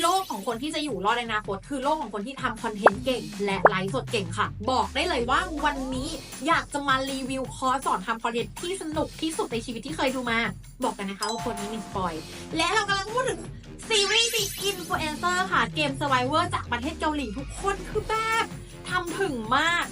โลกของคนที่จะอยู่รอดในอนาคตคือโลกของคนที่ทำคอนเทนต์เก่ง และไลฟ์สดเก่งค่ะ บอกได้เลยว่าวันนี้อยากจะมารีวิวคอร์สสอนทำคอนเทนต์ที่สนุกที่สุดในชีวิตที่เคยดูมา บอกกันนะคะว่าคนนี้มีสปอย และเรากำลังพูดถึงซีรีส์ The Influencer ค่ะเกม Survivor จากประเทศเกาหลีทุกคนคือแบบทำถึงมาก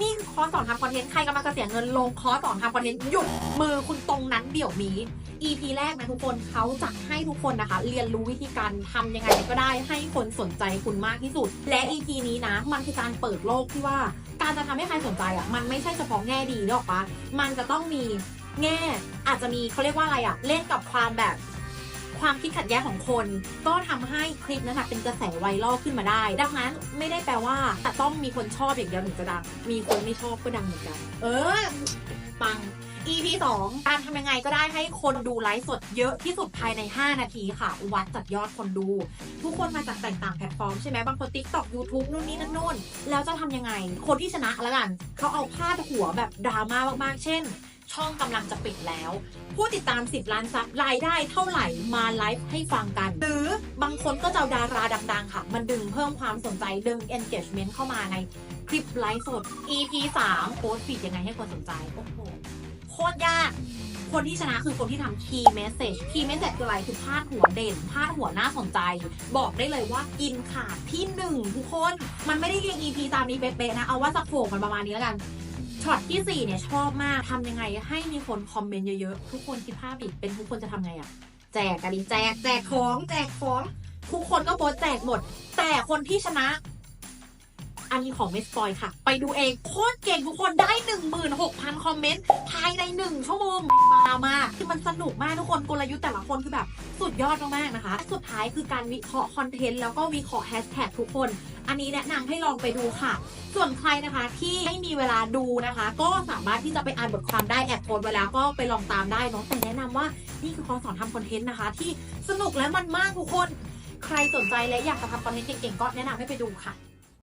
นี่คือคอร์สสอนทำคอนเทนต์ ใครกำลังจะเสียเงินลงคอร์สสอนทำคอนเทนต์หยุดมือคุณตรงนั้นเดี๋ยวนี้ EP แรกนะทุกคนเขาจะให้ทุกคนนะคะ เรียนรู้วิธีการทำยังไงก็ได้ให้คนสนใจคุณมากที่สุด และ EP นี้นะ มันคือการเปิดโลกที่ว่า การจะทำให้ใครสนใจอะมันไม่ใช่เฉพาะแง่ดีหรอกปะมันจะต้องมีแง่อาจจะมีเขาเรียกว่าอะไรอะเล่นกับความแบบ ความคิดขัดแย้งของคน ก็ทำให้คลิปนั้นนะเป็นกระแสไวรัลขึ้นมาได้ ดังนั้นไม่ได้แปลว่าแต่ต้องมีคนชอบอย่างเดียวถึงจะดัง มีคนไม่ชอบก็ดังเหมือนกัน เออ ปัง EP 2การทำยังไงก็ได้ให้คนดูไลฟ์สดเยอะที่สุดภายใน 5 นาทีค่ะ วัดจากยอดคนดู ทุกคนมาจากต่างๆแพลตฟอร์มใช่ไหมบางคน TikTok YouTube นู่นนี่นั่นนู่น แล้วจะทำยังไง คนที่ชนะแล้วกัน เขาเอาพาดหัวแบบดราม่ามากๆ เช่น ช่องกำลังจะปิดแล้ว ผู้ติดตาม 10 ล้านซับรายได้เท่าไหร่มาไลฟ์ให้ฟังกัน หรือบางคนก็จะเอาดาราดังๆค่ะ มันดึงเพิ่มความสนใจดึง engagement เข้ามาในคลิปไลฟ์สด EP 3โพสต์ฟีดยังไงให้คนสนใจ โอ้โหโคตรยาก คนที่ชนะคือคนที่ทำ key message key message คืออะไรคือพาดหัวเด่นพาดหัวน่าสนใจ บอกได้เลยว่ากินขาดที่หนึ่งทุกคน มันไม่ได้เรียง EP ตามนี้เป๊ะๆนะ เอาว่าสักโผงมันประมาณนี้แล้วกัน ช็อตที่ 4 เนี่ยชอบมากทำยังไงให้มีคนคอมเมนต์เยอะๆ ทุกคนคิดภาพอีกเป็นทุกคนจะทำไงอะแจกกันดิแจกแจกของแจกของทุกคนก็โพสแจกหมด แต่คนที่ชนะ อันนี้ของเมสปอยค่ะ ไปดูเองโคตรเก่งทุกคนได้ 16,000 คอมเมนต์ภายใน 1 ชั่วโมงมามาคือมันสนุกมากทุกคนกลยุทธ์แต่ละคนคือแบบ สุดยอดมากๆนะคะ สุดท้ายคือการวิเคราะห์คอนเทนต์แล้วก็วิเคราะห์แฮชแท็กทุกคน อันนี้แนะนำให้ลองไปดูค่ะ ส่วนใครนะคะที่ไม่มีเวลาดูนะคะ ก็สามารถที่จะไปอ่านบทความได้แอบโพสไว้แล้วก็ไปลองตามได้เนาะแต่แนะนำว่านี่คือคอสอนทำคอนเทนต์นะคะ ที่สนุกและมันมากทุกคน ใครสนใจและอยากจะทำคอนเทนต์เก่งๆก็แนะนำให้ไปดูค่ะ